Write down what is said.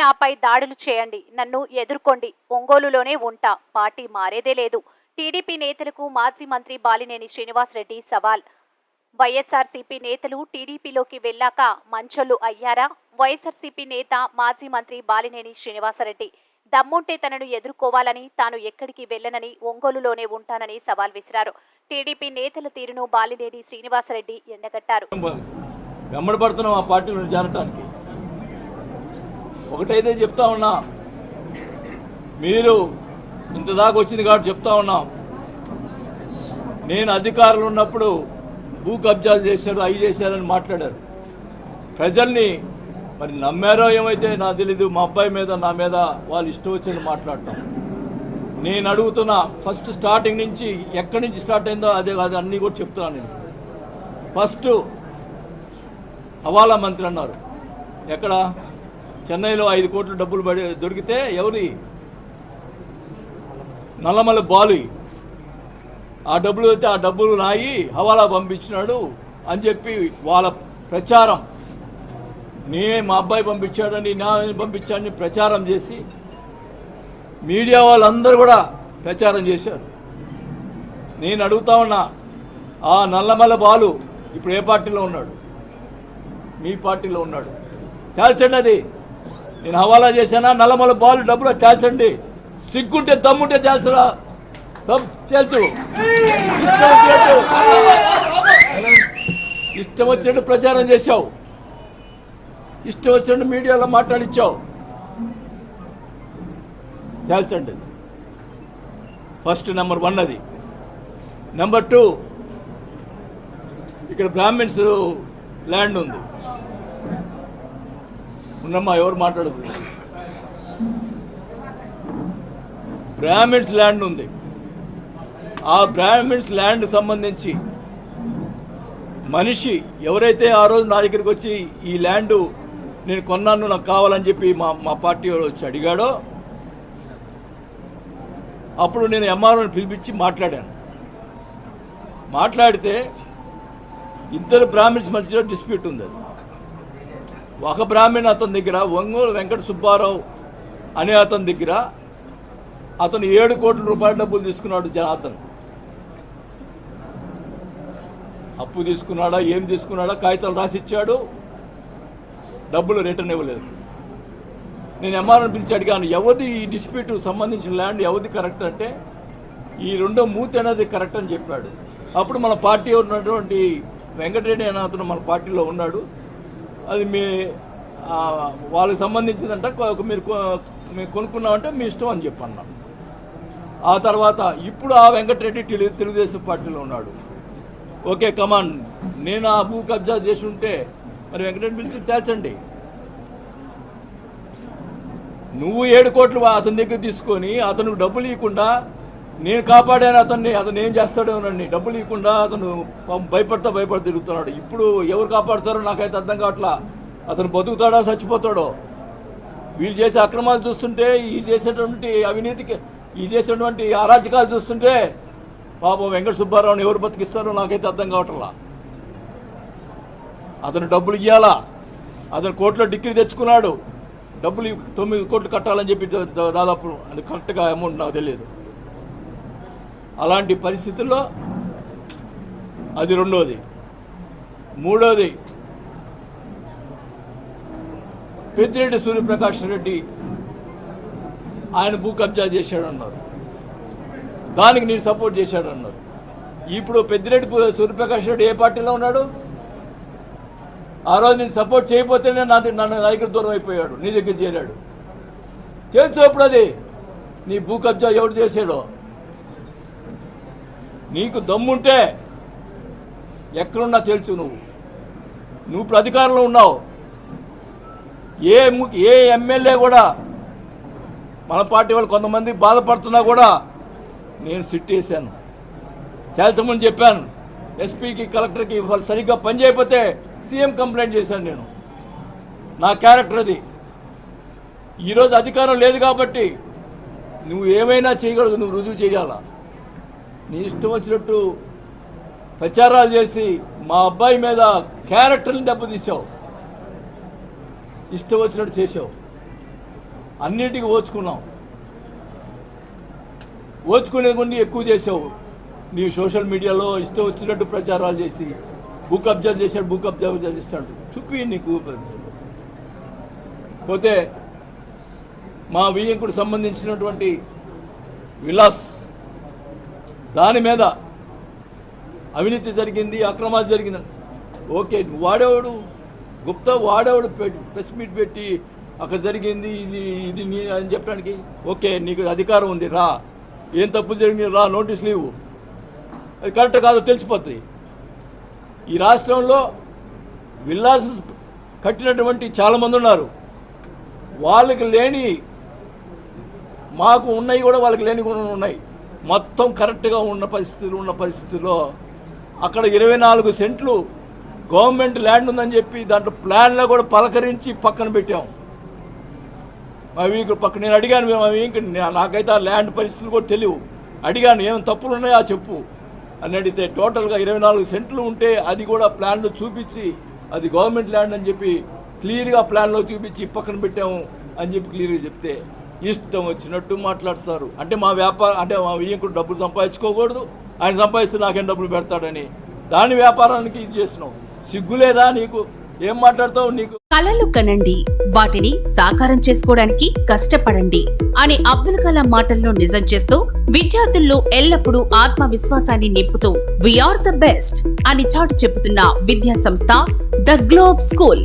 నాపై దాడులు చేయండి. నన్ను ఎదుర్కోండి. ఒంగోలులోనే ఉంటా. పార్టీ మారేదే లేదు. టీడీపీ నేతలకు మాజీ మంత్రి బాలినేని శ్రీనివాసరెడ్డి సవాల్. వైఎస్ఆర్సీపీ నేతలు టీడీపీలోకి వెళ్ళాక మంచోళ్ళు అయ్యారా? వైఎస్ఆర్సీపీ నేత మాజీ మంత్రి బాలినేని శ్రీనివాసరెడ్డి దమ్ముంటే తనను ఎదుర్కోవాలని తాను ఎక్కడికి వెళ్ళనని ఒంగోలులోనే ఉంటానని సవాల్ విసిరారు. టీడీపీ నేతల తీరును బాలినేని శ్రీనివాసరెడ్డి ఎండగట్టారు వెంబడబడుతున్నాం ఆ పార్టీలో చేరటానికి ఒకటైతే చెప్తా ఉన్నా. మీరు ఇంత దాకా వచ్చింది కాబట్టి చెప్తా ఉన్నాం. నేను అధికారులు ఉన్నప్పుడు భూ కబ్జాలు చేశారు అవి చేశారని మాట్లాడారు. ప్రజల్ని మరి నమ్మారో ఏమైతే నాకు తెలీదు మా అబ్బాయి మీద నా మీద వాళ్ళు ఇష్టం వచ్చింది మాట్లాడటం. నేను అడుగుతున్నా ఫస్ట్ స్టార్టింగ్ నుంచి ఎక్కడి నుంచి స్టార్ట్ అయిందో అదే కాదు అన్నీ కూడా చెప్తున్నాను నేను. ఫస్ట్ హవాలా మంత్రి అన్నారు. ఎక్కడ? చెన్నైలో ఐదు కోట్ల డబ్బులు దొరికితే ఎవరి నల్లమల బాలు. ఆ డబ్బులు అయితే ఆ డబ్బులు నాయి హవాలా పంపించినాడు అని చెప్పి వాళ్ళ ప్రచారం. నేనే మా అబ్బాయి పంపించాడని నా పంపించాడని ప్రచారం చేసి మీడియా వాళ్ళందరూ కూడా ప్రచారం చేశారు. నేను అడుగుతా ఉన్నా ఆ నల్లమల బాలు ఇప్పుడు ఏ పార్టీలో ఉన్నాడు? మీ పార్టీలో ఉన్నాడు. తేల్చండి అది. నేను హవాలా చేశానా? నల్లమల బాలు డబ్బులు తేల్చండి సిగ్గుంటే దమ్ముంటే తేల్చరా తేల్చు ఇష్టం వచ్చినట్టు ప్రచారం చేశావు. ఇష్టం వచ్చినట్టు మీడియాలో మాట్లాడిచ్చావు. తేల్చండి. ఫస్ట్ నెంబర్ వన్ అది. Number two. ఇక్కడ బ్రాహ్మిన్స్ ల్యాండ్ ఉంది. ఉన్నమ్మా ఎవరు మాట్లాడదు. బ్రాహ్మిన్స్ ల్యాండ్ ఉంది. ఆ బ్రాహ్మిన్స్ ల్యాండ్ సంబంధించి మనిషి ఎవరైతే ఆ రోజు నా దగ్గరికి వచ్చి ఈ ల్యాండ్ నేను కొన్నాను నాకు కావాలని చెప్పి మా మా పార్టీ వచ్చి అడిగాడో అప్పుడు నేను ఎంఆర్ఓని పిలిపించి మాట్లాడాను. మాట్లాడితే ఇద్దరు బ్రాహ్మిన్స్ మధ్యలో డిస్ప్యూట్ ఉంది అది. ఒక బ్రాహ్మణ్ అతని దగ్గర ఒంగోలు వెంకట సుబ్బారావు అనే అతని దగ్గర అతను ఏడు కోట్ల రూపాయల డబ్బులు తీసుకున్నాడు జనార్దన్ అప్పు తీసుకున్నాడా ఏం తీసుకున్నాడా కాగితాలు రాసిచ్చాడు డబ్బులు రిటర్న్ ఇవ్వలేదు. నేను ఎంఆర్ఎన్ పిలిచి అడిగాను ఎవరిది ఈ డిస్ప్యూట్ సంబంధించిన ల్యాండ్ ఎవరిది కరెక్ట్ అంటే ఈ రెండో మూతి అనేది కరెక్ట్ అని చెప్పాడు. అప్పుడు మన పార్టీ ఉన్నటువంటి వెంకటరెడ్డి అనే అతను మన పార్టీలో ఉన్నాడు. అది మీ వాళ్ళకి సంబంధించిందంట మీరు మేము కొనుక్కున్నామంటే మీ ఇష్టం అని చెప్పన్నా. ఆ తర్వాత ఇప్పుడు ఆ వెంకటరెడ్డి తెలు- తెలుగుదేశం పార్టీలో ఉన్నాడు. ఓకే కమాన్ నేను ఆ భూ కబ్జా చేసి ఉంటే మరి వెంకటరెడ్డి పిలిచి తేల్చండి. నువ్వు ఏడు కోట్లు అతని దగ్గర తీసుకొని అతను డబ్బులు ఇవ్వకుండా నేను కాపాడాను అతన్ని అతను ఏం చేస్తాడో చేస్తాడోనండి డబ్బులు ఇవ్వకుండా అతను భయపడతా భయపడి తిరుగుతున్నాడు. ఇప్పుడు ఎవరు కాపాడుతారో నాకైతే అర్థం కావట్లా. అతను బతుకుతాడో చచ్చిపోతాడో? వీళ్ళు చేసే అక్రమాలు చూస్తుంటే ఈ చేసేటువంటి అవినీతికి ఈ చేసేటువంటి అరాచకాలు చూస్తుంటే పాపం వెంకట సుబ్బారావుని ఎవరు బతికిస్తారో నాకైతే అర్థం కావట్లా. అతను డబ్బులు ఇవ్వాలా అతను కోర్టులో డిగ్రీ తెచ్చుకున్నాడు. డబ్బులు తొమ్మిది కోట్లు కట్టాలని చెప్పి దాదాపు అది కరెక్ట్గా అమౌంట్ నాకు తెలియదు. అలాంటి పరిస్థితుల్లో అది రెండోది. మూడోది పెద్దిరెడ్డి సూర్యప్రకాష్ రెడ్డి ఆయన భూ కబ్జా చేశాడన్నారు. దానికి నేను సపోర్ట్ చేశాడన్నారు. ఇప్పుడు పెద్దిరెడ్డి సూర్యప్రకాష్ రెడ్డి ఏ పార్టీలో ఉన్నాడు? ఆ రోజు నేను సపోర్ట్ చేయకపోతేనే నా నన్ను నా దగ్గర దూరం అయిపోయాడు నీ దగ్గర చేరాడు. తెలుసు అప్పుడు అది? నీ భూ కబ్జా ఎవడు చేశాడో? నీకు దమ్ముంటే ఎక్కడున్నా తెలుసు నువ్వు. నువ్వు ఇప్పుడు అధికారంలో ఉన్నావు. ఏ ము- ఏ ఎమ్మెల్యే కూడా మన పార్టీ వాళ్ళు కొంతమంది బాధపడుతున్నా కూడా నేను సిట్ వేశాను. తేల్చమని చెప్పాను. ఎస్పీకి కలెక్టర్కి వాళ్ళు సరిగ్గా పని చేయకపోతే సీఎం కంప్లైంట్ చేశాను నేను. నా క్యారెక్టర్ అది. ఈరోజు అధికారం లేదు కాబట్టి నువ్వు ఏమైనా చేయగలదు నువ్వు రుజువు చేయాలా? నీ ఇష్టం వచ్చినట్టు ప్రచారాలు చేసి మా అబ్బాయి మీద క్యారెక్టర్ని దెబ్బతీసావు ఇష్టం వచ్చినట్టు చేసావు అన్నిటికీ ఓచుకున్నాం ఓచుకునే కొన్ని ఎక్కువ చేసావు నీ సోషల్ మీడియాలో ఇష్టం వచ్చినట్టు ప్రచారాలు చేసి బుక్ అబ్జర్వ్ చేశాడు బుక్ అబ్జర్వ్ చేస్తాడు. చూపి నీకు. పోతే మా వియ్యంకుడు సంబంధించినటువంటి విలాస్ దాని మీద అవినీతి జరిగింది అక్రమాలు జరిగింది ఓకే వాడేవాడు? గుప్తా వాడేవాడు ప్రెస్ మీట్ పెట్టి అక్కడ జరిగింది ఇది ఇది నీ అని చెప్పడానికి? ఓకే నీకు అధికారం ఉంది రా. ఏం తప్పు జరిగింది రా నోటీస్ లీవు. అది కరెక్ట్ కాదో తెలిసిపోతుంది ఈ రాష్ట్రంలో విల్లాస్ కట్టినటువంటి చాలామంది ఉన్నారు. వాళ్ళకి లేని మాకు ఉన్నాయి కూడా వాళ్ళకి లేని కూడా ఉన్నాయి. మొత్తం కరెక్ట్గా ఉన్న పరిస్థితులు ఉన్న పరిస్థితుల్లో అక్కడ ఇరవై నాలుగు సెంట్లు గవర్నమెంట్ ల్యాండ్ ఉందని చెప్పి దాంట్లో ప్లాన్లో కూడా పలకరించి పక్కన పెట్టాం. అవి ఇక్కడ పక్క నేను అడిగాను మేము అవి ఇంక నాకైతే ఆ ల్యాండ్ పరిస్థితులు కూడా తెలియవు. అడిగాను ఏం తప్పులు ఉన్నాయో చెప్పు. అని అడిగితే టోటల్గా ఇరవై నాలుగు సెంట్లు ఉంటే అది కూడా ప్లాన్లో చూపించి అది గవర్నమెంట్ ల్యాండ్ అని చెప్పి క్లియర్గా ప్లాన్లో చూపించి పక్కన పెట్టాము అని చెప్పి క్లియర్గా చెప్తే ఇష్టం వచ్చినట్టు మాట్లాడతారు. అంటే మా వ్యాపారం అంటే మా వియ్యంకుడు డబ్బులు సంపాదించుకోకూడదు. ఆయన సంపాదిస్తే నాకేం డబ్బులు పెడతాడని. దాని వ్యాపారానికి ఇది చేసినావు. సిగ్గులేదా నీకు? ఏం మాట్లాడతావు నీకు? కళలు కనండి. వాటిని సాకారం చేసుకోవడానికి కష్టపడండి అనే అబ్దుల్ కలాం మాటల్లో నిజం చేస్తూ విద్యార్థుల్లో ఎల్లప్పుడూ ఆత్మవిశ్వాసాన్ని నింపుతూ వీఆర్ ద బెస్ట్ అని చాటు చెబుతున్న విద్యా సంస్థ ద గ్లోబ్ స్కూల్